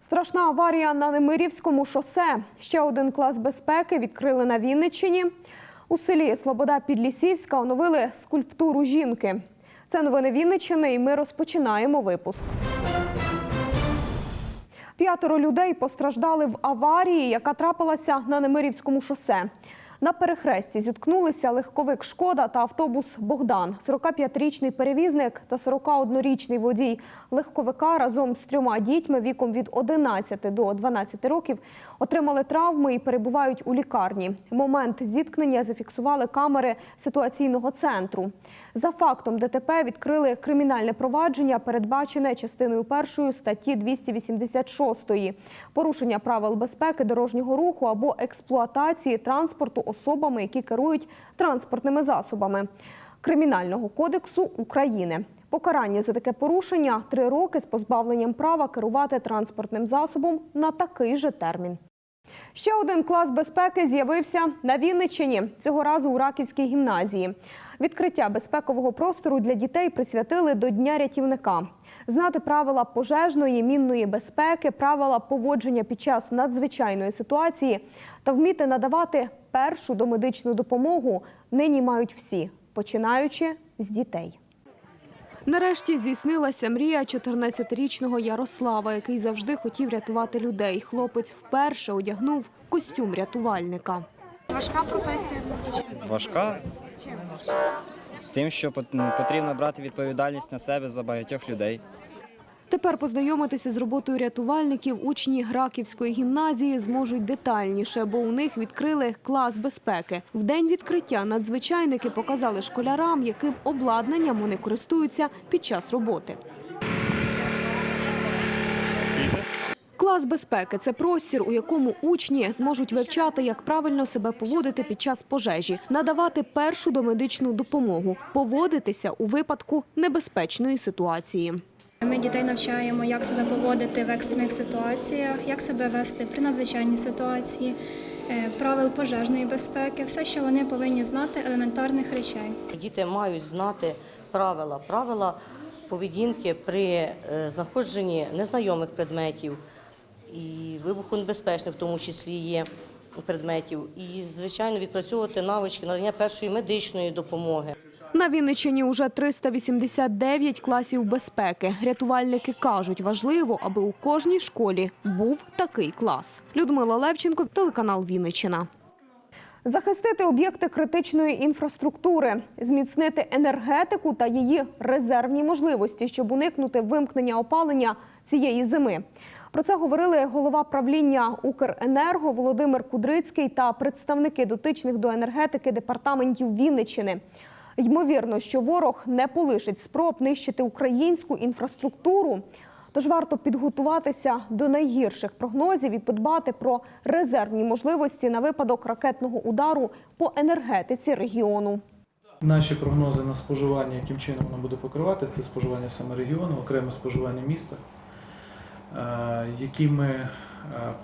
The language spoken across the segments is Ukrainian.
Страшна аварія на Немирівському шосе. Ще один клас безпеки відкрили на Вінниччині. У селі Слобода Підлісівська оновили скульптуру жінки. Це новини Вінниччини, і ми розпочинаємо випуск. П'ятеро людей постраждали в аварії, яка трапилася на Немирівському шосе. На перехресті зіткнулися легковик Шкода та автобус Богдан. 45-річний перевізник та 41-річний водій легковика разом з трьома дітьми віком від 11 до 12 років отримали травми і перебувають у лікарні. Момент зіткнення зафіксували камери ситуаційного центру. За фактом ДТП відкрили кримінальне провадження, передбачене частиною першої статті 286 порушення правил безпеки дорожнього руху або експлуатації транспорту особами, які керують транспортними засобами Кримінального кодексу України. Покарання за таке порушення три роки з позбавленням права керувати транспортним засобом на такий же термін. Ще один клас безпеки з'явився на Вінниччині, цього разу у Раківській гімназії. Відкриття безпекового простору для дітей присвятили до Дня рятівника. Знати правила пожежної, мінної безпеки, правила поводження під час надзвичайної ситуації та вміти надавати першу домедичну допомогу нині мають всі, починаючи з дітей. Нарешті здійснилася мрія 14-річного Ярослава, який завжди хотів рятувати людей. Хлопець вперше одягнув костюм рятувальника. Важка професія. Важка тим, що ну, потрібно брати відповідальність на себе за багатьох людей. Тепер познайомитися з роботою рятувальників учні Раківської гімназії зможуть детальніше, бо у них відкрили клас безпеки. В день відкриття надзвичайники показали школярам, яким обладнанням вони користуються під час роботи. Клас безпеки це простір, у якому учні зможуть вивчати, як правильно себе поводити під час пожежі, надавати першу домедичну допомогу, поводитися у випадку небезпечної ситуації. Ми дітей навчаємо, як себе поводити в екстрених ситуаціях, як себе вести при надзвичайній ситуації, е, правил пожежної безпеки, все, що вони повинні знати елементарних речей. Діти мають знати правила, правила поведінки при е, знаходженні незнайомих предметів і вибухонебезпечних, в тому числі є предметів, і звичайно відпрацьовувати навички надання першої медичної допомоги. На Вінниччині уже 389 класів безпеки. Рятувальники кажуть, важливо, аби у кожній школі був такий клас. Людмила Левченко, телеканал Вінниччина. Захистити об'єкти критичної інфраструктури, зміцнити енергетику та її резервні можливості, щоб уникнути вимкнення опалення цієї зими. Про це говорили голова правління Укренерго Володимир Кудрицький та представники дотичних до енергетики департаментів Вінниччини. Ймовірно, що ворог не полишить спроб нищити українську інфраструктуру. Тож варто підготуватися до найгірших прогнозів і подбати про резервні можливості на випадок ракетного удару по енергетиці регіону. Наші прогнози на споживання, яким чином воно буде покриватися, це споживання саме регіону, окреме споживання міста, якими е,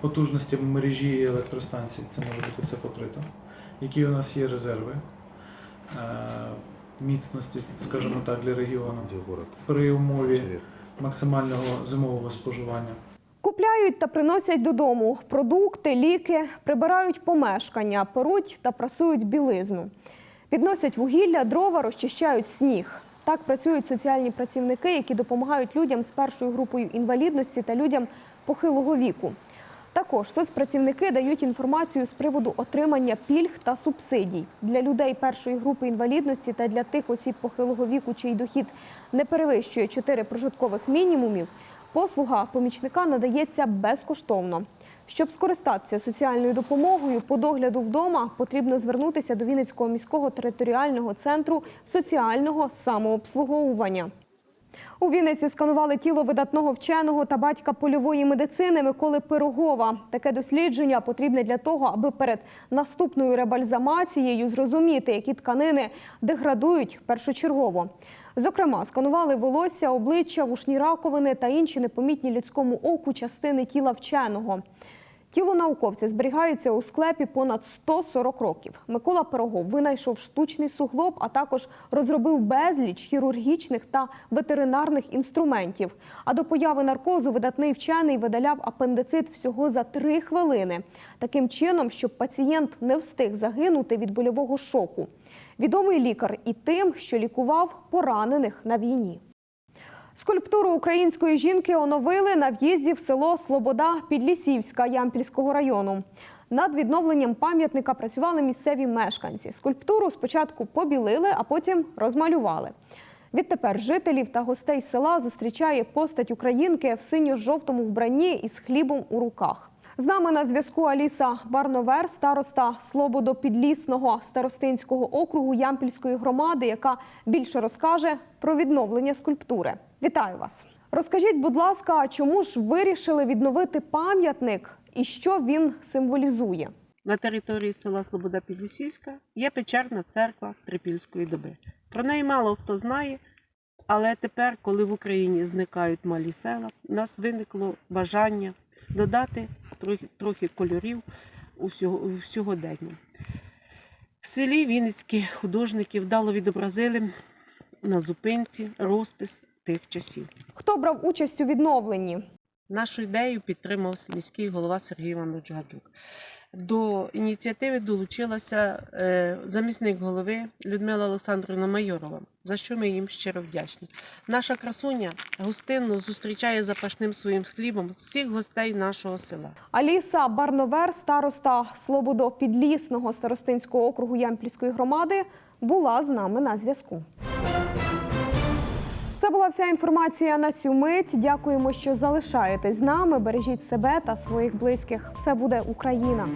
потужностями мережі і електростанцій це може бути все покрито, які у нас є резерви е, міцності, скажімо так, для регіону при умові максимального зимового споживання. Купляють та приносять додому продукти, ліки, прибирають помешкання, перуть та прасують білизну. Підносять вугілля, дрова, розчищають сніг. Так працюють соціальні працівники, які допомагають людям з першою групою інвалідності та людям похилого віку. Також соцпрацівники дають інформацію з приводу отримання пільг та субсидій для людей першої групи інвалідності та для тих осіб похилого віку, чий дохід не перевищує 4 прожиткових мінімумів. Послуга помічника надається безкоштовно. Щоб скористатися соціальною допомогою по догляду вдома, потрібно звернутися до Вінницького міського територіального центру соціального самообслуговування. У Вінниці сканували тіло видатного вченого та батька польової медицини Миколи Пирогова. Таке дослідження потрібне для того, аби перед наступною ребальзамацією зрозуміти, які тканини деградують першочергово. Зокрема, сканували волосся, обличчя, вушні раковини та інші непомітні людському оку частини тіла вченого. Тіло науковця зберігається у склепі понад 140 років. Микола Пирогов винайшов штучний суглоб, а також розробив безліч хірургічних та ветеринарних інструментів. А до появи наркозу видатний вчений видаляв апендицит всього за три хвилини. Таким чином, щоб пацієнт не встиг загинути від больового шоку. Відомий лікар і тим, що лікував поранених на війні. Скульптуру української жінки оновили на в'їзді в село Слобода Підлісівська Ямпільського району. Над відновленням пам'ятника працювали місцеві мешканці. Скульптуру спочатку побілили, а потім розмалювали. Відтепер жителів та гостей села зустрічає постать українки в синьо-жовтому вбранні із хлібом у руках. З нами на зв'язку Аліса Барновер, староста Слободо-Підлісного старостинського округу Ямпільської громади, яка більше розкаже про відновлення скульптури. Вітаю вас! Розкажіть, будь ласка, чому ж вирішили відновити пам'ятник і що він символізує? На території села Слобода Підлісівська є печерна церква Трипільської доби. Про неї мало хто знає, але тепер, коли в Україні зникають малі села, у нас виникло бажання додати трохи, трохи кольорів у сього- у сьогодення. В селі Вінницькі художники вдало відобразили на зупинці розпис тих часів. Хто брав участь у відновленні? Нашу ідею підтримав міський голова Сергій Іванович Гаджук. До ініціативи долучилася е, замісник голови Людмила Олександрівна Майорова, за що ми їм щиро вдячні. Наша красуня гостинно зустрічає запашним своїм хлібом всіх гостей нашого села. Аліса Барновер, староста Слободо-Підлісного старостинського округу Ямпільської громади, була з нами на зв'язку. Це була вся інформація на цю мить. Дякуємо, що залишаєтесь з нами. Бережіть себе та своїх близьких. Все буде Україна.